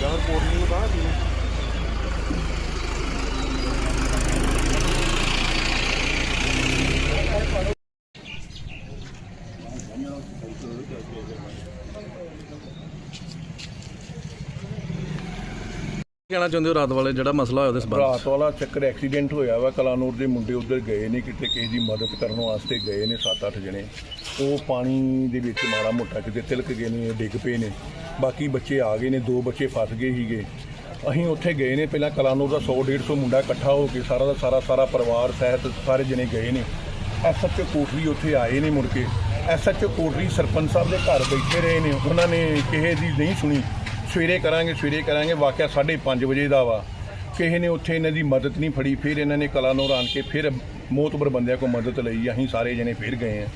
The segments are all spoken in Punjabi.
ਦੇਗਾ ਫਿਰ ਕੋਟਲੀ ਨੂੰ ਕਹਾਂ ਜੀ ਕਹਿਣਾ ਚਾਹੁੰਦੇ ਹੋ ਰਾਤ ਵਾਲੇ ਜਿਹੜਾ ਮਸਲਾ ਹੋਇਆ ਉਹਦੇ ਸਬੰਧ ਰਾਤ ਵਾਲਾ ਚੱਕਰ ਐਕਸੀਡੈਂਟ ਹੋਇਆ ਵਾ, ਕਲਾਨੌਰ ਦੇ ਮੁੰਡੇ ਉੱਧਰ ਗਏ ਨੇ, ਕਿਤੇ ਕਿਸੇ ਦੀ ਮਦਦ ਕਰਨ ਵਾਸਤੇ ਗਏ ਨੇ 7-8 ਜਣੇ। ਉਹ ਪਾਣੀ ਦੇ ਵਿੱਚ ਮਾੜਾ ਮੋਟਾ ਕਿਤੇ ਤਿਲਕ ਗਏ ਨੇ, ਡਿੱਗ ਪਏ ਨੇ। ਬਾਕੀ ਬੱਚੇ ਆ ਗਏ ਨੇ, ਦੋ ਬੱਚੇ ਫਸ ਗਏ ਸੀਗੇ। ਅਸੀਂ ਉੱਥੇ ਗਏ ਨੇ, ਪਹਿਲਾਂ ਕਲਾਨੌਰ ਦਾ 100 150 ਮੁੰਡਾ ਇਕੱਠਾ ਹੋ ਕੇ ਸਾਰਾ ਦਾ ਸਾਰਾ ਸਾਰਾ ਪਰਿਵਾਰ ਸਹਿਤ ਸਾਰੇ ਜਣੇ ਗਏ ਨੇ। ਐਸਐਚਓ ਕੋਟਲੀ ਉੱਥੇ ਆਏ ਨੇ ਮੁੜ ਕੇ। ਐਸਐਚਓ ਕੋਟਲੀ ਸਰਪੰਚ ਸਾਹਿਬ ਦੇ ਘਰ ਬੈਠੇ ਰਹੇ ਨੇ। ਉਹਨਾਂ ਨੇ ਕਿਸੇ ਦੀ ਨਹੀਂ ਸੁਣੀ। ਸਵੇਰੇ ਕਰਾਂਗੇ ਸਵੇਰੇ ਕਰਾਂਗੇ, ਵਾਕਿਆ 5:30 ਵਜੇ ਦਾ ਵਾ। ਕਿਸੇ ਨੇ ਉੱਥੇ ਇਹਨਾਂ ਦੀ ਮਦਦ ਨਹੀਂ ਫੜੀ, ਫਿਰ ਇਹਨਾਂ ਨੇ ਕਲਾ ਨੂੰ ਆਣ ਕੇ ਫਿਰ ਮੋਤਬਰ ਬੰਦਿਆਂ ਕੋਲ ਮਦਦ ਲਈ, ਅਸੀਂ ਸਾਰੇ ਜਣੇ ਫਿਰ ਗਏ ਆ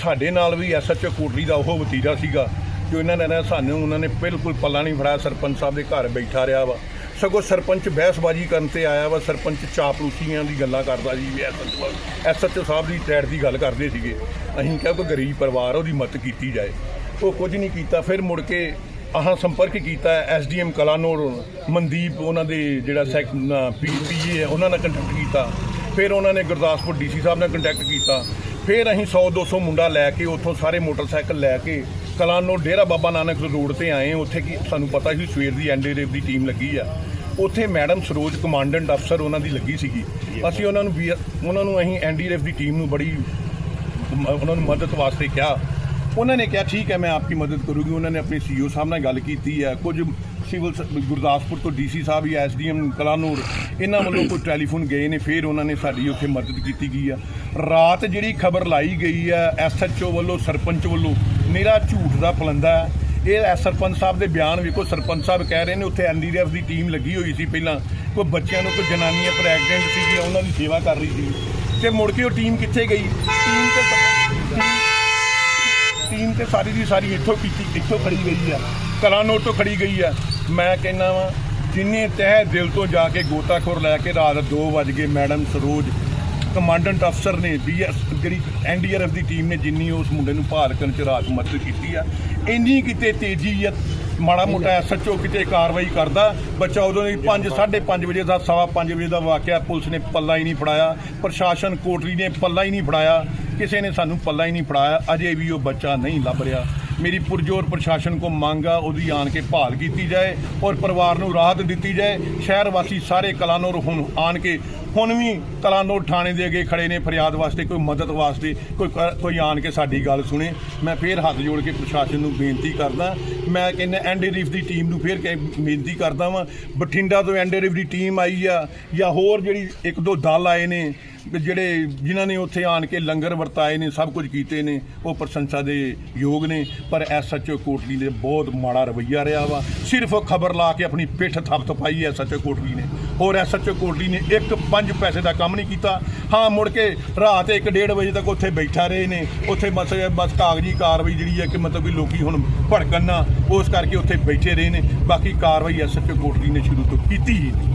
ਸਾਡੇ ਨਾਲ ਵੀ ਐਸਐਚਓ ਕੋਟਲੀ ਦਾ ਉਹ ਵਤੀਰਾ ਸੀਗਾ, ਜੋ ਇਹਨਾਂ ਨੇ ਸਾਨੂੰ, ਉਹਨਾਂ ਨੇ ਬਿਲਕੁਲ ਪੱਲਾ ਨਹੀਂ ਫੜਾਇਆ, ਸਰਪੰਚ ਸਾਹਿਬ ਦੇ ਘਰ ਬੈਠਾ ਰਿਹਾ ਵਾ। ਸਗੋਂ ਸਰਪੰਚ ਬਹਿਸਬਾਜ਼ੀ ਕਰਨ ਤੇ ਆਇਆ ਵਾ, ਸਰਪੰਚ ਚਾਪਲੂਸੀਆਂ ਦੀ ਗੱਲਾਂ ਕਰਦਾ ਜੀ ਐਸਐਚਓ ਐਸਐਚਓ ਸਾਹਿਬ ਦੀ ਟੈਟ ਦੀ ਗੱਲ ਕਰਦੇ ਸੀਗੇ। ਅਸੀਂ ਕਿਹਾ ਕੋਈ ਗਰੀਬ ਪਰਿਵਾਰ ਉਹਦੀ ਮਦਦ ਕੀਤੀ ਜਾਏ। ਉਹ ਕੁਝ ਨਹੀਂ ਕੀਤਾ, ਫਿਰ ਮੁੜ ਕੇ ਆਹਾਂ ਸੰਪਰਕ ਕੀਤਾ ਐਸਡੀਐਮ ਕਲਾਨੌਰ, ਮਨਦੀਪ ਉਹਨਾਂ ਦੇ ਜਿਹੜਾ ਸੈਕ ਪੀਏ ਹੈ, ਉਹਨਾਂ ਨਾਲ ਕੰਟੈਕਟ ਕੀਤਾ। ਫਿਰ ਉਹਨਾਂ ਨੇ ਗੁਰਦਾਸਪੁਰ ਡੀਸੀ ਸਾਹਿਬ ਨਾਲ ਕੰਟੈਕਟ ਕੀਤਾ। ਫਿਰ ਅਸੀਂ 100 200 ਮੁੰਡਾ ਲੈ ਕੇ ਉੱਥੋਂ ਸਾਰੇ ਮੋਟਰਸਾਈਕਲ ਲੈ ਕੇ ਕਲਾਨੌਰ ਡੇਰਾ ਬਾਬਾ ਨਾਨਕ ਰੋਡ ਤੇ ਆਏ ਉੱਥੇ ਕੀ ਸਾਨੂੰ ਪਤਾ ਸੀ ਸਵੇਰ ਦੀ ਐਨਡੀਆਰਐਫ ਦੀ ਟੀਮ ਲੱਗੀ ਆ। ਉੱਥੇ ਮੈਡਮ ਸਰੋਜ, ਕਮਾਂਡੈਂਟ ਅਫਸਰ ਉਹਨਾਂ ਦੀ ਲੱਗੀ ਸੀਗੀ। ਅਸੀਂ ਉਹਨਾਂ ਨੂੰ ਵੀ ਉਹਨਾਂ ਨੂੰ ਅਸੀਂ ਐਨਡੀਆਰਐਫ ਦੀ ਟੀਮ ਨੂੰ ਬੜੀ ਉਹਨਾਂ ਨੂੰ ਮਦਦ ਵਾਸਤੇ ਕਿਹਾ। ਉਹਨਾਂ ਨੇ ਕਿਹਾ, ਠੀਕ ਹੈ, ਮੈਂ ਆਪਕੀ ਮਦਦ ਕਰੂਗੀ। ਉਹਨਾਂ ਨੇ ਆਪਣੇ ਸੀਈਓ ਸਾਹਿਬ ਨਾਲ ਗੱਲ ਕੀਤੀ ਹੈ। ਕੁਝ ਸਿਵਲ ਸ- ਗੁਰਦਾਸਪੁਰ ਤੋਂ ਡੀਸੀ ਸਾਹਿਬ ਜਾਂ ਐਸਡੀਐਮ ਕਲਾਨੂਰ, ਇਹਨਾਂ ਵੱਲੋਂ ਕੋਈ ਟੈਲੀਫੋਨ ਗਏ ਨੇ, ਫਿਰ ਉਹਨਾਂ ਨੇ ਸਾਡੀ ਉੱਥੇ ਮਦਦ ਕੀਤੀ ਗਈ ਆ ਰਾਤ ਜਿਹੜੀ ਖਬਰ ਲਾਈ ਗਈ ਹੈ ਐਸਐਚਓ ਵੱਲੋਂ, ਸਰਪੰਚ ਵੱਲੋਂ ਨਿਰਾ ਝੂਠ ਦਾ ਪਲੰਦਾ ਇਹ ਐ ਸਰਪੰਚ ਸਾਹਿਬ ਦੇ ਬਿਆਨ ਵੇਖੋ, ਸਰਪੰਚ ਸਾਹਿਬ ਕਹਿ ਰਹੇ ਨੇ, ਉੱਥੇ ਐਨਡੀਆਰਐਫ ਦੀ ਟੀਮ ਲੱਗੀ ਹੋਈ ਸੀ ਪਹਿਲਾਂ। ਕੋਈ ਬੱਚਿਆਂ ਨੂੰ, ਕੋਈ ਜਨਾਨੀਆਂ, ਪ੍ਰੈਗਨੈਂਟ ਸੀਗੀਆਂ, ਉਹਨਾਂ ਦੀ ਸੇਵਾ ਕਰ ਰਹੀ ਸੀ। ਤੇ ਮੁੜ ਕੇ ਉਹ ਟੀਮ ਕਿੱਥੇ ਗਈ? ਟੀਮ ਤੇ ਟੀਮ ਟੀਮ ਤੇ ਸਾਰੀ ਦੀ ਸਾਰੀ ਇੱਥੋਂ ਕੀਤੀ, ਇੱਥੋਂ ਖੜੀ ਗਈ ਆ। ਕਲਾਨੋਰ ਤੋਂ ਖੜੀ ਗਈ ਆ। ਮੈਂ ਕਹਿੰਦਾ ਵਾਂ, ਜਿੰਨੇ ਤਹਿ ਦਿਲ ਤੋਂ ਜਾ ਕੇ ਗੋਤਾਖੋਰ ਲੈ ਕੇ ਰਾਤ 2 ਵਜ ਗਏ, ਮੈਡਮ ਸਰੋਜ ਕਮਾਂਡੈਂਟ ਅਫਸਰ ਨੇ ਬੀਐਸ ਜਿਹੜੀ ਐਨਡੀਆਰਐਫ ਦੀ ਟੀਮ ਨੇ, ਜਿੰਨੀ ਉਸ ਮੁੰਡੇ ਨੂੰ ਭਾਲ ਕਰਨ ਚ ਰਾਤ ਮਦਦ ਕੀਤੀ ਆ, ਇੰਨੀ ਕਿਤੇ ਤੇਜ਼ੀ ਆ ਮਾੜਾ ਮੋਟਾ ਐਸਐਚਓ ਕਿਤੇ ਕਾਰਵਾਈ ਕਰਦਾ ਬੱਚਾ ਉਦੋਂ ਹੀ 5 5:30 ਵਜੇ ਦਾ ਸਵਾ 5 ਵਜੇ ਦਾ ਵਾਕਿਆ ਪੁਲਿਸ ਨੇ ਪੱਲਾ ਹੀ ਨਹੀਂ ਫੜਾਇਆ ਪ੍ਰਸ਼ਾਸਨ ਕੋਟਲੀ ਨੇ ਪੱਲਾ ਹੀ ਨਹੀਂ ਫੜਾਇਆ ਕਿਸੇ ਨੇ ਸਾਨੂੰ ਪੱਲਾ ਹੀ ਨਹੀਂ ਫੜਾਇਆ ਅਜੇ ਵੀ ਉਹ ਬੱਚਾ ਨਹੀਂ ਲੱਭ ਰਿਹਾ। ਮੇਰੀ ਪੁਰਜੋਰ ਪ੍ਰਸ਼ਾਸਨ ਕੋ ਮੰਗ ਆ, ਉਹਦੀ ਆਣ ਕੇ ਭਾਲ ਕੀਤੀ ਜਾਏ ਔਰ ਪਰਿਵਾਰ ਨੂੰ ਰਾਹਤ ਦਿੱਤੀ ਜਾਏ। ਸ਼ਹਿਰ ਵਾਸੀ ਸਾਰੇ ਕਲਾਨੌਰ ਹੁਣ ਆਣ ਕੇ, ਹੁਣ ਵੀ ਕਲਾਨੌਰ ਥਾਣੇ ਦੇ ਅੱਗੇ ਖੜੇ ਨੇ, ਫਰਿਆਦ ਵਾਸਤੇ, ਕੋਈ ਮਦਦ ਵਾਸਤੇ, ਕੋਈ ਕ- ਕੋਈ ਆਣ ਕੇ ਸਾਡੀ ਗੱਲ ਸੁਣੇ। ਮੈਂ ਫੇਰ ਹੱਥ ਜੋੜ ਕੇ ਪ੍ਰਸ਼ਾਸਨ ਨੂੰ ਬੇਨਤੀ ਕਰਦਾ, ਮੈਂ ਕਹਿੰਦਾ ਐਨਡੀਆਰਐਫ ਦੀ ਟੀਮ ਨੂੰ ਫੇਰ ਕਹਿ- ਬੇਨਤੀ ਕਰਦਾ ਵਾਂ, ਬਠਿੰਡਾ ਤੋਂ ਐਨਡੀਆਰਐਫ ਦੀ ਟੀਮ ਆਈ ਆ, ਜਾਂ ਹੋਰ ਜਿਹੜੀ ਇੱਕ ਦੋ ਦਲ ਆਏ ਨੇ ਜਿਹੜੇ ਜਿਨ੍ਹਾਂ ਨੇ ਉੱਥੇ ਆਣ ਕੇ ਲੰਗਰ ਵਰਤਾਏ ਨੇ, ਸਭ ਕੁਝ ਕੀਤੇ ਨੇ, ਉਹ ਪ੍ਰਸ਼ੰਸਾ ਦੇ ਯੋਗ ਨੇ। ਪਰ ਐਸਐਚਓ ਕੋਟਲੀ ਨੇ ਬਹੁਤ ਮਾੜਾ ਰਵੱਈਆ ਰਿਹਾ ਵਾ। ਸਿਰਫ ਖਬਰ ਲਾ ਕੇ ਆਪਣੀ ਪਿੱਠ ਥੱਪ ਥਪਾਈ ਐਸਐਚਓ ਕੋਟਲੀ ਨੇ। ਹੋਰ ਐਸਐਚਓ ਕੋਟਲੀ ਨੇ ਇੱਕ ਪੰਜ ਪੈਸੇ ਦਾ ਕੰਮ ਨਹੀਂ ਕੀਤਾ। ਹਾਂ, ਮੁੜ ਕੇ ਰਾਤ 1:30 ਵਜੇ ਤੱਕ ਉੱਥੇ ਬੈਠਾ ਰਹੇ ਨੇ। ਉੱਥੇ ਬਸ ਬਸ ਕਾਗਜ਼ੀ ਕਾਰਵਾਈ ਜਿਹੜੀ ਹੈ ਕਿ ਮਤਲਬ ਵੀ ਲੋਕੀ ਹੁਣ ਭੜਕਣ ਨਾ, ਉਸ ਕਰਕੇ ਉੱਥੇ ਬੈਠੇ ਰਹੇ ਨੇ। ਬਾਕੀ ਕਾਰਵਾਈ ਐਸਐਚਓ ਕੋਟਲੀ ਨੇ ਸ਼ੁਰੂ ਤੋਂ ਕੀਤੀ ਹੀ ਨਹੀਂ।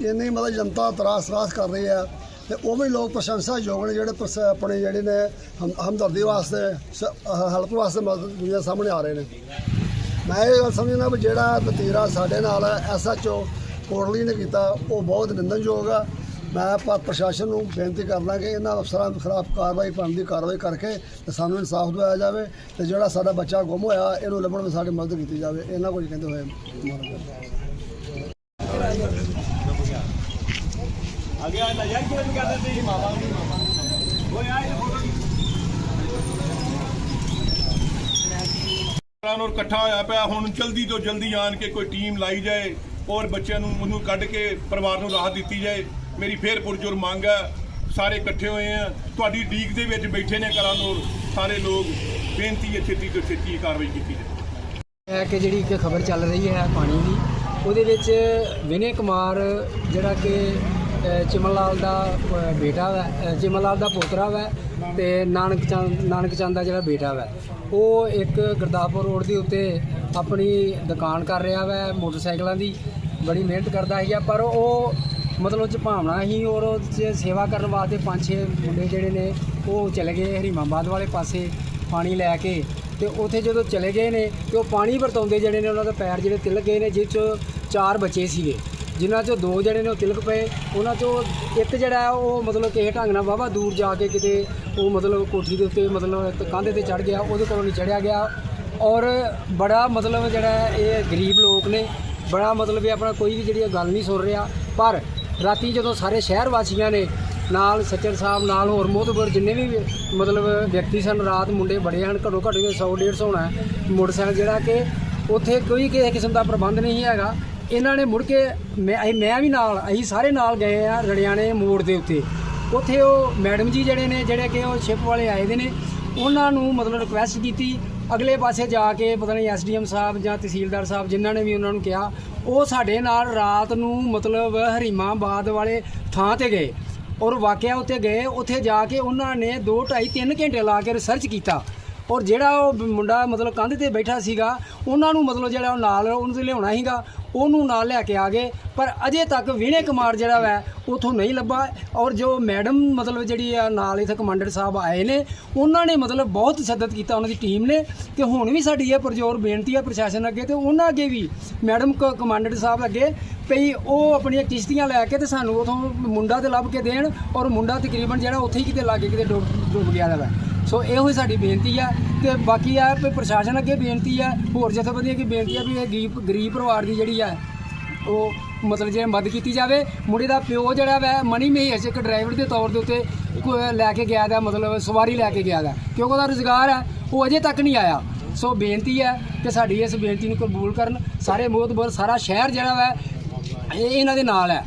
ਇੰਨੀ ਮਤਲਬ ਜਨਤਾ ਤਰਾਸ ਤਰਾਸ ਕਰ ਰਹੀ ਹੈ। ਤੇ ਉਹ ਵੀ ਲੋਕ ਪ੍ਰਸ਼ੰਸਾ ਯੋਗ ਨੇ ਜਿਹੜੇ ਪ੍ਰਸ- ਆਪਣੇ ਜਿਹੜੇ ਨੇ ਹਮ- ਹਮਦਰਦੀ ਵਾਸਤੇ, ਸ ਹੈਲਪ ਵਾਸਤੇ ਮਦਦ ਦੁਨੀਆ ਸਾਹਮਣੇ ਆ ਰਹੇ ਨੇ। ਮੈਂ ਇਹ ਗੱਲ ਸਮਝਦਾ ਵੀ ਜਿਹੜਾ ਵਤੀਰਾ ਸਾਡੇ ਨਾਲ ਐਸਐਚਓ ਕੋਟਲੀ ਨੇ ਕੀਤਾ, ਉਹ ਬਹੁਤ ਨਿੰਦਣਯੋਗ ਆ। ਮੈਂ ਪ- ਪ੍ਰਸ਼ਾਸਨ ਨੂੰ ਬੇਨਤੀ ਕਰਦਾ ਕਿ ਇਹਨਾਂ ਅਫਸਰਾਂ ਖਿਲਾਫ ਕਾਰਵਾਈ ਬਣਦੀ ਕਾਰਵਾਈ ਕਰਕੇ ਤੇ ਸਾਨੂੰ ਇਨਸਾਫ ਦਿਵਾਇਆ ਜਾਵੇ ਤੇ ਜਿਹੜਾ ਸਾਡਾ ਬੱਚਾ ਗੁੰਮ ਹੋਇਆ, ਇਹਨੂੰ ਲੱਭਣ ਵਿੱਚ ਸਾਡੀ ਮਦਦ ਕੀਤੀ ਜਾਵੇ। ਇਹਨਾਂ ਕੁਝ ਕਹਿੰਦੇ ਹੋਏ ਮਾਰ ਨੂੰ ਇਕੱਠਾ ਹੋਇਆ ਪਿਆ। ਹੁਣ ਜਲਦੀ ਤੋਂ ਜਲਦੀ ਆਣ ਕੇ ਕੋਈ ਟੀਮ ਲਾਈ ਜਾਏ ਔਰ ਬੱਚਿਆਂ ਨੂੰ ਉਹਨੂੰ ਕੱਢ ਕੇ ਪਰਿਵਾਰ ਨੂੰ ਰਾਹਤ ਦਿੱਤੀ ਜਾਏ। ਮੇਰੀ ਫੇਰ ਪੁਰਜੋਰ ਮੰਗ ਹੈ ਸਾਰੇ ਇਕੱਠੇ ਹੋਏ ਆ। ਤੁਹਾਡੀ ਡੀਕ ਦੇ ਵਿੱਚ ਬੈਠੇ ਨੇ ਕਲਾਨੌਰ ਸਾਰੇ ਲੋਕ ਬੇਨਤੀ ਹੈ ਛੇਤੀ ਤੋਂ ਛੇਤੀ ਕਾਰਵਾਈ ਕੀਤੀ ਜਾਏ ਹੈ ਕਿ ਜਿਹੜੀ ਇੱਕ ਖਬਰ ਚੱਲ ਰਹੀ ਹੈ ਪਾਣੀ ਦੀ ਉਹਦੇ ਵਿੱਚ ਵਿਨੇ ਕੁਮਾਰ ਜਿਹੜਾ ਕਿ ਚਿਮਨ ਲਾਲ ਦਾ ਬੇਟਾ ਹੈ ਚਿਮਨ ਲਾਲ ਦਾ ਪੋਤਰਾ ਹੈ ਤੇ ਨਾਨਕ ਚੰਦ ਨਾਨਕ ਚੰਦ ਦਾ ਜਿਹੜਾ ਬੇਟਾ ਹੈ ਉਹ ਇੱਕ ਗੁਰਦਾਸਪੁਰ ਰੋਡ ਦੇ ਉੱਤੇ ਆਪਣੀ ਦੁਕਾਨ ਕਰ ਰਿਹਾ ਹੈ ਮੋਟਰਸਾਈਕਲਾਂ ਦੀ। ਬੜੀ ਮਿਹਨਤ ਕਰਦਾ ਸੀਗਾ, ਪਰ ਉਹ ਮਤਲਬ ਉਹ 'ਚ ਭਾਵਨਾ ਹੀ ਔਰ ਉਹ 'ਚ ਸੇਵਾ ਕਰਨ ਵਾਸਤੇ ਪੰਜ ਛੇ ਮੁੰਡੇ ਜਿਹੜੇ ਨੇ, ਉਹ ਚਲੇ ਗਏ ਹਰੀਮਾਬਾਦ ਵਾਲੇ ਪਾਸੇ ਪਾਣੀ ਲੈ ਕੇ। ਤੇ ਉੱਥੇ ਜਦੋਂ ਚਲੇ ਗਏ ਨੇ ਤੇ ਉਹ ਪਾਣੀ ਵਰਤਾਉਂਦੇ ਜਿਹੜੇ ਨੇ, ਉਹਨਾਂ ਦੇ ਪੈਰ ਜਿਹੜੇ ਤਿਲਕ ਗਏ ਨੇ ਜਿਸ 'ਚ ਚਾਰ ਬੱਚੇ ਸੀਗੇ। ਜਿਨ੍ਹਾਂ 'ਚੋਂ ਦੋ ਜਿਹੜੇ ਨੇ ਉਹ ਤਿਲਕ ਪਏ, ਉਹਨਾਂ 'ਚੋਂ ਇੱਕ ਜਿਹੜਾ ਉਹ ਮਤਲਬ ਕਿਸੇ ਢੰਗ ਨਾਲ ਵਾਹਵਾ ਦੂਰ ਜਾ ਕੇ ਕਿਤੇ ਉਹ ਮਤਲਬ ਕੋਠੀ ਦੇ ਉੱਤੇ ਮਤਲਬ ਕੰਧ ਤੇ ਚੜ ਗਿਆ, ਉਹਦੇ ਕੋਲੋਂ ਨਹੀਂ ਚੜਿਆ ਗਿਆ। ਔਰ ਬੜਾ ਮਤਲਬ ਜਿਹੜਾ ਇਹ ਗਰੀਬ ਲੋਕ ਨੇ, ਬੜਾ ਮਤਲਬ ਇਹ ਆਪਣਾ ਕੋਈ ਵੀ ਜਿਹੜੀ ਇਹ ਗੱਲ ਨਹੀਂ ਸੁਣ ਰਿਹਾ। ਪਰ ਰਾਤੀ ਜਦੋਂ ਸਾਰੇ ਸ਼ਹਿਰ ਵਾਸੀਆਂ ਨੇ, ਨਾਲ ਸੱਚਰ ਸਾਹਿਬ, ਨਾਲ ਹੋਰ ਮੋਹਤਬਰ ਜਿੰਨੇ ਵੀ ਮਤਲਬ ਵਿਅਕਤੀ ਸਨ, ਰਾਤ ਮੁੰਡੇ ਬੜੇ ਹਨ, ਘੱਟੋ ਘੱਟ 100 150 ਹੋਣਾ ਮੋਟਰਸਾਈਕਲ ਜਿਹੜਾ ਕਿ ਉੱਥੇ ਕੋਈ ਕਿਸੇ ਕਿਸਮ ਦਾ ਪ੍ਰਬੰਧ ਨਹੀਂ ਹੈਗਾ। ਇਹਨਾਂ ਨੇ ਮੁੜ ਕੇ ਮੈਂ ਅਸੀਂ- ਮੈਂ ਵੀ ਨਾਲ, ਅਸੀਂ ਸਾਰੇ ਨਾਲ ਗਏ ਆ ਰੜਿਆਣੇ ਮੋੜ ਦੇ ਉੱਤੇ। ਉੱਥੇ ਉਹ ਮੈਡਮ ਜੀ ਜਿਹੜੇ ਨੇ, ਜਿਹੜੇ ਕਿ ਉਹ ਸ਼ਿਪ ਵਾਲੇ ਆਏ ਦੇ ਨੇ, ਉਹਨਾਂ ਨੂੰ ਮਤਲਬ ਰਿਕੁਐਸਟ ਕੀਤੀ। ਅਗਲੇ ਪਾਸੇ ਜਾ ਕੇ ਪਤਾ ਨਹੀਂ ਐਸਡੀਐਮ ਸਾਹਿਬ ਜਾਂ ਤਹਿਸੀਲਦਾਰ ਸਾਹਿਬ ਜਿਨ੍ਹਾਂ ਨੇ ਵੀ ਉਹਨਾਂ ਨੂੰ ਕਿਹਾ, ਉਹ ਸਾਡੇ ਨਾਲ ਰਾਤ ਨੂੰ ਮਤਲਬ ਹਰੀਮਾਬਾਦ ਵਾਲੇ ਥਾਂ ਤੇ ਗਏ। ਔਰ ਵਾਕਿਆ ਉੱਤੇ ਗਏ, ਉੱਥੇ ਜਾ ਕੇ ਉਹਨਾਂ ਨੇ 2 2.5 3 ਘੰਟੇ ਲਾ ਕੇ ਰਿਸਰਚ ਕੀਤਾ। ਔਰ ਜਿਹੜਾ ਉਹ ਮੁੰਡਾ ਮਤਲਬ ਕੰਧ ਤੇ ਬੈਠਾ ਸੀਗਾ, ਉਹਨਾਂ ਨੂੰ ਮਤਲਬ ਜਿਹੜਾ ਉਹ ਨਾਲ ਉਹਨੂੰ ਤੇ ਲਿਆਉਣਾ ਸੀਗਾ, ਉਹਨੂੰ ਨਾਲ ਲੈ ਕੇ ਆ ਗਏ। ਪਰ ਅਜੇ ਤੱਕ ਵਿਨੇ ਕੁਮਾਰ ਜਿਹੜਾ ਵੈ, ਉਥੋਂ ਨਹੀਂ ਲੱਭਾ। ਔਰ ਜੋ ਮੈਡਮ ਮਤਲਬ ਜਿਹੜੀ ਆ ਨਾਲ ਇਥੇ ਕਮਾਂਡਰ ਸਾਹਿਬ ਆਏ ਨੇ, ਉਹਨਾਂ ਨੇ ਮਤਲਬ ਬਹੁਤ ਤਸ਼ੱਦਦ ਕੀਤਾ ਉਹਨਾਂ ਦੀ ਟੀਮ ਨੇ। ਤੇ ਹੁਣ ਵੀ ਸਾਡੀ ਇਹ ਪਰਜੋਰ ਬੇਨਤੀ ਆ ਪ੍ਰਸ਼ਾਸਨ ਅੱਗੇ ਤੇ ਉਹਨਾਂ ਅੱਗੇ ਵੀ ਮੈਡਮ ਕ- ਕਮਾਂਡਰ ਸਾਹਿਬ ਅੱਗੇ ਭਈ ਉਹ ਆਪਣੀਆਂ ਕਿਸ਼ਤੀਆਂ ਲੈ ਕੇ ਤੇ ਸਾਨੂੰ ਉਥੋਂ ਮੁੰਡਾ ਤੇ ਲੱਭ ਕੇ ਦੇਣ। ਔਰ ਮੁੰਡਾ ਤਕਰੀਬਨ ਜਿਹੜਾ ਉੱਥੇ ਹੀ ਕਿਤੇ ਲਾਗੇ ਕਿਤੇ ਡੁੱਬ ਡੁੱਬ ਗਿਆ ਦਾ ਵਾ। ਸੋ ਇਹੋ ਹੀ ਸਾਡੀ ਬੇਨਤੀ ਆ ਤੇ ਬਾਕੀ ਆ ਵੀ ਪ੍ਰਸ਼ਾਸਨ ਅੱਗੇ ਬੇਨਤੀ ਆ, ਹੋਰ ਜਥੇਬੰਦੀਆਂ ਅੱਗੇ ਬੇਨਤੀ ਆ ਵੀ ਇਹ ਗਰੀਬ ਗਰੀਬ ਪਰਿਵਾਰ ਦੀ ਜਿਹੜੀ ਆ, ਉਹ ਮਤਲਬ ਜੇ ਮਦਦ ਕੀਤੀ ਜਾਵੇ। ਮੁੰਡੇ ਦਾ ਪਿਓ ਜਿਹੜਾ ਵੈ, ਮਨੀ ਮਹੇਸ਼ ਇੱਕ ਡਰਾਈਵਰ ਦੇ ਤੌਰ ਦੇ ਉੱਤੇ ਕੋ- ਲੈ ਕੇ ਗਿਆ ਦਾ, ਮਤਲਬ ਸਵਾਰੀ ਲੈ ਕੇ ਗਿਆ ਦਾ, ਕਿਉਂਕਿ ਉਹਦਾ ਰੁਜ਼ਗਾਰ ਹੈ ਉਹ ਅਜੇ ਤੱਕ ਨਹੀਂ ਆਇਆ। ਸੋ ਬੇਨਤੀ ਹੈ ਕਿ ਸਾਡੀ ਇਸ ਬੇਨਤੀ ਨੂੰ ਕਬੂਲ ਕਰਨ। ਸਾਰੇ ਮੋਹਤਬਰ, ਸਾਰਾ ਸ਼ਹਿਰ ਜਿਹੜਾ ਵੈ, ਇਹ ਇਹਨਾਂ ਦੇ ਨਾਲ ਹੈ।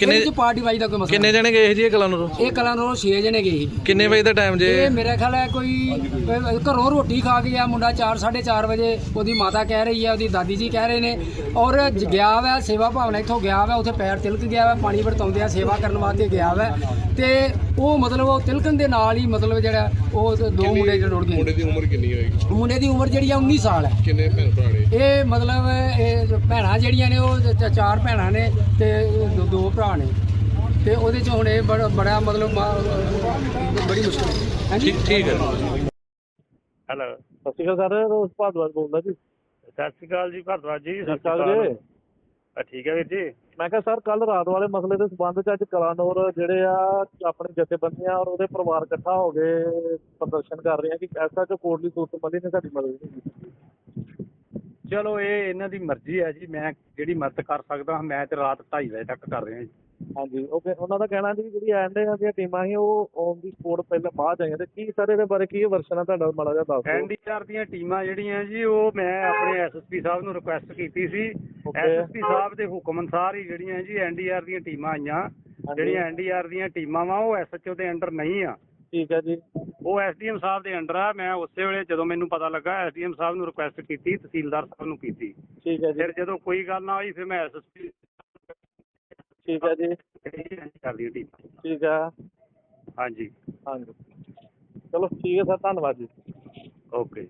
ਕਿੰਨੇ- ਕਿੰਨੇ ਪਾਰਟੀ ਵਾਈ ਦਾ ਕੋਈ ਮਸਲਾ ਕਿੰਨੇ ਜਣੇ ਗਏ ਸੀ ਇਹ ਕਲਾਨੌਰ ਨਹੀਂ। ਇਹ ਕਲਾਂ ਨੂੰ 6 ਜਣੇ ਗਏ ਸੀ। ਕਿੰਨੇ ਵਜੇ ਦਾ ਟਾਈਮ ਜੇ? ਇਹ ਮੇਰੇ ਖਿਆਲ ਹੈ ਕੋਈ ਅਹ ਘਰੋਂ ਰੋਟੀ ਖਾ ਕੇ ਗਿਆ ਮੁੰਡਾ 4 4:30 ਵਜੇ। ਉਹਦੀ ਮਾਤਾ ਕਹਿ ਰਹੀ ਹੈ ਉਹਦੀ ਦਾਦੀ ਜੀ ਕਹਿ ਰਹੇ ਨੇ। ਔਰ ਜ- ਗਿਆ ਵਾ ਸੇਵਾ ਭਾਵਨਾ ਇੱਥੋਂ ਗਿਆ ਵਾ ਉੱਥੇ ਪੈਰ ਤਿਲਕ ਗਿਆ ਵਾ ਪਾਣੀ ਵਰਤਾਉਂਦੇ ਆ ਸੇਵਾ ਕਰਨ ਵਾਸਤੇ ਗਿਆ ਵਾ। ਤੇ ਉਹ ਮਤਲਬ ਉਹ ਤਿਲਕਣ ਦੇ ਨਾਲ ਹੀ ਮਤਲਬ ਜਿਹੜਾ ਉਹ ਦੋ ਮੁੰਡੇ ਜਿਹੜੇ ਰੁੜ ਗਏ ਮੁੰਡੇ ਦੀ ਉਮਰ ਕਿੰਨੀ ਹੋਏਗੀ? ਮੁੰਡੇ ਦੀ ਉਮਰ ਜਿਹੜੀ ਆ 19 ਸਾਲ ਹੈ। ਕਿੰਨੇ ਭੈਣ ਭਰਾ ਨੇ? ਇਹ ਮਤਲਬ ਇਹ ਭੈਣਾਂ ਜਿਹੜੀਆਂ ਨੇ ਉਹ ਚ- ਚਾਰ ਭੈਣਾਂ ਨੇ ਤੇ ਦੋ- ਦੋ ਭਰਾ ਨੇ। ਤੇ ਉਹਦੇ ਚ ਹੁਣ ਇਹ ਬੜਾ ਬੜਾ ਮਤਲਬ ਬੜੀ ਮੁਸ਼ਕਲ ਹੈ। ਹਾਂਜੀ? ਠੀਕ ਠੀਕ ਹੈ। ਹੈਲੋ ਸਤਿ ਸ਼੍ਰੀ ਅਕਾਲ ਸਰ ਰੋਜ਼ ਭਾਰਦਵਾਜ ਬੋਲਦਾ ਜੀ। ਸਤਿ ਸ਼੍ਰੀ ਅਕਾਲ ਜੀ ਭਰਦਵਾਜ ਜੀ ਠੀਕ ਠਾਕ ਜੀ। ਆ, ਠੀਕ ਹੈ ਵੀਰ ਜੀ। ਮੈਂ ਕਿਹਾ ਸਰ ਕੱਲ ਰਾਤ ਵਾਲੇ ਮਸਲੇ ਦੇ ਸੰਬੰਧ ਚ ਅੱਜ ਕਲਾਨੌਰ ਜਿਹੜੇ ਆ ਆਪਣੇ ਜਥੇਬੰਦੀਆਂ ਔਰ ਉਹਦੇ ਪਰਿਵਾਰ ਇਕੱਠਾ ਹੋ ਕੇ ਪ੍ਰਦਰਸ਼ਨ ਕਰ ਰਹੇ ਆ ਕਿ ਐਸਾ ਜੋ ਕੋਟਲੀ ਸੂਤ ਮਲੀ ਨੇ ਸਾਡੀ ਮਦਦ ਨਹੀਂ ਕੀਤੀ। ਚਲੋ ਇਹ ਇਹਨਾਂ ਦੀ ਮਰਜ਼ੀ ਹੈ ਜੀ ਮੈਂ ਜਿਹੜੀ ਮਦਦ ਕਰ ਸਕਦਾ ਹਾਂ ਮੈਂ ਤੇ ਰਾਤ 2:30 ਵਜੇ ਤੱਕ ਕਰ ਰਿਹਾ ਜੀ। ਹਾਂਜੀ ਉਹ ਕਹਿ- ਉਹਨਾਂ ਦਾ ਕਹਿਣਾ ਜੀ ਜਿਹੜੀ ਐਂਡ ਦੀਆਂ ਟੀਮਾਂ ਸੀ ਉਹ ਔਨ ਦੀ ਸਪੋਰਟ ਪਹਿਲਾਂ ਬਾਅਦ ਆਈਆਂ। ਤੇ ਕੀ ਸਰ ਇਹਦੇ ਬਾਰੇ ਕੀ ਵਰਸ਼ਨ ਆ ਤੁਹਾਡਾ ਮਾੜਾ ਜਿਹਾ ਦੱਸ ਐਨਡੀਆਰ ਦੀਆਂ ਟੀਮਾਂ ਜਿਹੜੀਆਂ ਜੀ ਉਹ ਮੈਂ ਆਪਣੇ ਐਸਐਸਪੀ ਸਾਹਿਬ ਨੂੰ ਰਿਕੁਐਸਟ ਕੀਤੀ ਸੀ. ਐਸਐਸਪੀ ਸਾਹਿਬ ਦੇ ਹੁਕਮ ਅਨੁਸਾਰ ਹੀ ਜਿਹੜੀਆਂ ਜੀ ਐਨਡੀਆਰ ਦੀਆਂ ਟੀਮਾਂ ਆਈਆਂ। ਜਿਹੜੀਆਂ ਐਨਡੀਆਰ ਦੀਆਂ ਟੀਮਾਂ ਵਾ ਉਹ ਐਸਐਚਓ ਦੇ ਅੰਡਰ ਨਹੀਂ ਆ। ਠੀਕ ਹੈ ਜੀ। ਉਹ ਐਸਡੀਐਮ ਸਾਹਿਬ ਦੇ ਅੰਡਰ ਆ ਮੈਂ ਉਸੇ ਵੇਲੇ ਜਦੋਂ ਮੈਨੂੰ ਪਤਾ ਲੱਗਾ ਐਸਡੀਐਮ ਸਾਹਿਬ ਨੂੰ ਰਿਕੁਐਸਟ ਕੀਤੀ ਤਹਿਸੀਲਦਾਰ ਸਾਹਿਬ ਨੂੰ ਕੀਤੀ। ਠੀਕ ਹੈ ਜੀ। ਫਿਰ ਜਦੋਂ ਕੋਈ ਗੱਲ ਨਾ ਹੋਈ ਫਿਰ ਮੈਂ ਐਸਐਸਪੀ ਠੀਕ ਹੈ ਜੀ। ਕਰਦੀ ਟੀਮ ਠੀਕ ਆ ਹਾਂਜੀ। ਹਾਂਜੀ। ਚਲੋ ਠੀਕ ਹੈ ਸਰ ਧੰਨਵਾਦ ਜੀ। ਓਕੇ